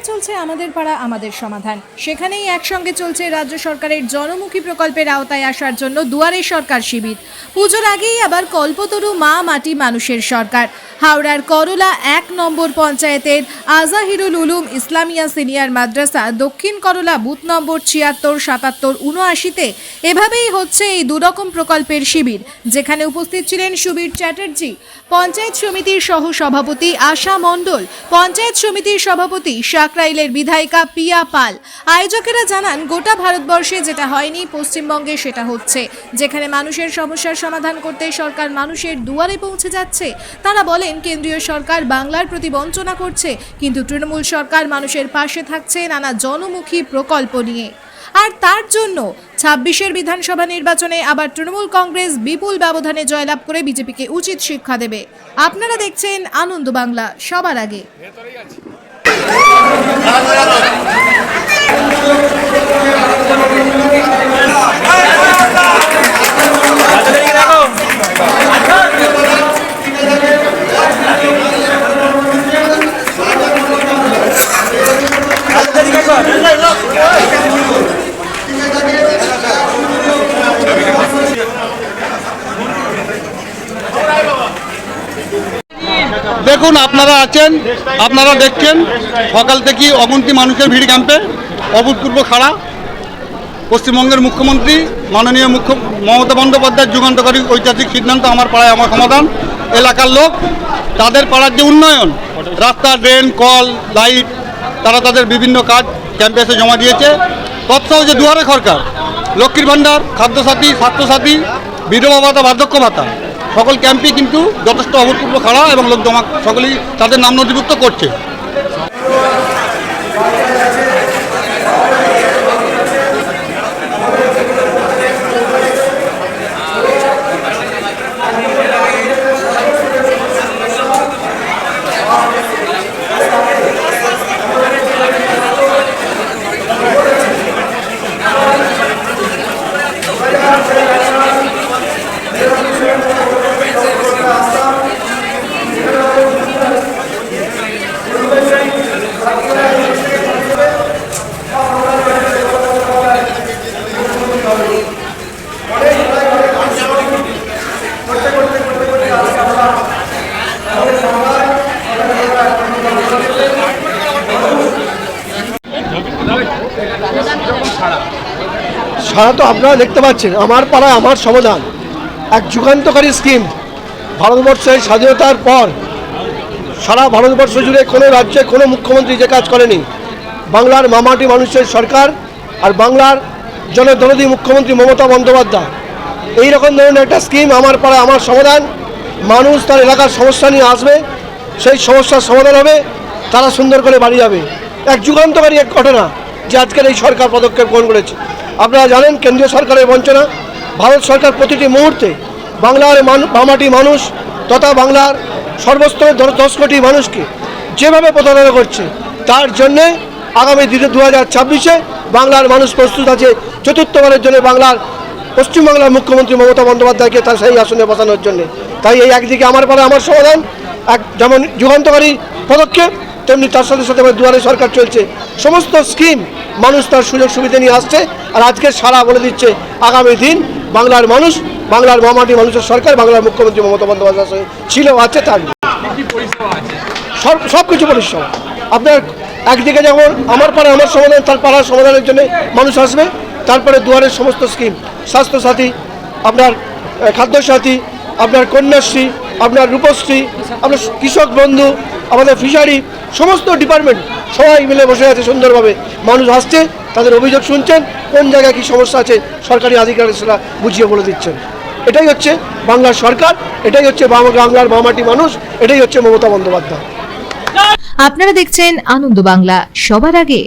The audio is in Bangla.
একদিকে চলছে আমাদের পাড়া, আমাদের সমাধান। সেখানেই একসঙ্গে চলছে রাজ্য সরকারের জনমুখী প্রকল্পের আওতায় আসার জন্য দুয়ারে সরকার শিবির। পুজোর আগেই আবার কল্পতরু মা মাটি মানুষের সরকার। হাওড়ার করলা এক নম্বর পঞ্চায়েতের আজাহিরুল উলুম ইসলামিয়া সিনিয়র মাদ্রাসা দক্ষিণ করলা বুথ নম্বর ছিয়াত্তর, সাতাত্তর উনআশিতে এভাবেই হচ্ছে এই দুরকম প্রকল্পের শিবির, যেখানে উপস্থিত ছিলেন সুবীর চ্যাটার্জি, পঞ্চায়েত সমিতির সহ সভাপতি আশা মণ্ডল, পঞ্চায়েত সমিতির সভাপতি সাকরাইলের বিধায়িকা পিয়া পাল। আয়োজকেরা জানান, গোটা ভারতবর্ষে যেটা হয়নি, পশ্চিমবঙ্গে সেটা হচ্ছে। যেখানে মানুষের সমস্যার সমাধান করতে সরকার মানুষের দুয়ারে পৌঁছে যাচ্ছে, তারা বলেন, কেন্দ্রীয় সরকার বাংলার প্রতি বঞ্চনা করছে, কিন্তু তৃণমূল সরকার মানুষের পাশে থাকছে নানা জনমুখী প্রকল্প নিয়ে। আর তার জন্য ছাব্বিশের বিধানসভা নির্বাচনে আবার তৃণমূল কংগ্রেস বিপুল ব্যবধানে জয়লাভ করে বিজেপিকে উচিত শিক্ষা দেবে। আপনারা দেখছেন আনন্দ বাংলা, সবার আগে। Thank you. দেখুন, আপনারা আছেন, আপনারা দেখছেন। সকাল থেকে অগন্তি মানুষের ভিড় ক্যাম্পে, অভূতপূর্ব খাড়া। পশ্চিমবঙ্গের মুখ্যমন্ত্রী, মাননীয় মুখ্য, মমতা বন্দ্যোপাধ্যায়ের যুগান্তকারী ঐতিহাসিক সিদ্ধান্ত আমার পাড়ায় আমার সমাধান। এলাকার লোক, তাদের পাড়ার যে উন্নয়ন, রাস্তা, ড্রেন, কল, লাইট, তারা তাদের বিভিন্ন কাজ ক্যাম্পে এসে জমা দিয়েছে। তৎসহ যে দুয়ারে সরকার লক্ষ্মীর ভাণ্ডার, খাদ্যসাথী, স্বাস্থ্যসাথী, বিধবা ভাতা, বার্ধক্য ভাতা সকল ক্যাম্পই কিন্তু যথেষ্ট অভূতপূর্ব খারাপ এবং লোক জমা সকলেই তাদের নাম নথিভুক্ত করছে। সারা তো আপনারা দেখতে পাচ্ছেন, আমার পাড়া, আমার সমাধান। এক যুগান্তকারী স্কিম ভারতবর্ষের স্বাধীনতার পর, সারা ভারতবর্ষ জুড়ে কোনো রাজ্যে কোনো মুখ্যমন্ত্রী যে কাজ করেনি। বাংলার মামাটি মানুষের সরকার আর বাংলার জনদরদী মুখ্যমন্ত্রী মমতা বন্দ্যোপাধ্যায়। এই রকম ধরনের একটা স্কিম আমার পাড়া, আমার সমাধান। মানুষ তার এলাকার সমস্যা নিয়ে আসবে, সেই সমস্যার সমাধান হবে, তারা সুন্দর করে বাড়ি যাবে। এক যুগান্তকারী এক ঘটনা যে আজকের এই সরকার পদক্ষেপ গ্রহণ করেছে। আপনারা জানেন কেন্দ্রীয় সরকারের বঞ্চনা। ভারত সরকার প্রতিটি মুহূর্তে বাংলার মামাটি মানুষ তথা বাংলার সর্বস্তর দশ- কোটি মানুষকে যেভাবে প্রতারণা করছে, তার জন্যে আগামী দিনে দু হাজার ছাব্বিশে বাংলার মানুষ প্রস্তুত আছে। চতুর্থবারের জন্য বাংলার পশ্চিমবাংলার মুখ্যমন্ত্রী মমতা বন্দ্যোপাধ্যায়কে তার সেই আসনে বসানোর জন্য। তাই এই একদিকে আমার পাড়া আমার সমাধান, এক যেমন যুগান্তকারী পদক্ষেপ তেমনি তার সাথে সাথে আমার দুয়ারে সরকার চলছে। সমস্ত স্কিম মানুষ তার সুযোগ সুবিধা নিয়ে আসছে আর আজকে সারা বলে দিচ্ছে, আগামী দিন বাংলার মানুষ, বাংলার মামাটি মানুষের সরকার, বাংলার মুখ্যমন্ত্রী মমতা বন্দ্যোপাধ্যায়ের সঙ্গে ছিল, আছে থাকবে সব সব কিছু পরিষেবা আপনার একদিকে যেমন আমার পাড়া আমার সমাধান, তার পাড়ার সমাধানের জন্য মানুষ আসবে, তারপরে দুয়ারের সমস্ত স্কিম স্বাস্থ্যসাথী, আপনার খাদ্যসাথী, আপনার কন্যাশ্রী, আপনার রূপশ্রী, আপনার কৃষক বন্ধু আমাদের ফিশারি, সমস্ত ডিপার্টমেন্ট সবাই মিলে বসে আছে সুন্দরভাবে। মানুষ আসছে তাদের অভিযোগ শুনছেন, কোন জায়গায় কী সমস্যা আছে, সরকারি আধিকারিকরা বুঝিয়ে বলে দিচ্ছেন। এটাই হচ্ছে বাংলার সরকার, এটাই হচ্ছে বাংলার মামাটি মানুষ, এটাই হচ্ছে মমতা বন্দ্যোপাধ্যায়। আপনারা দেখছেন আনন্দ বাংলা, সবার আগে।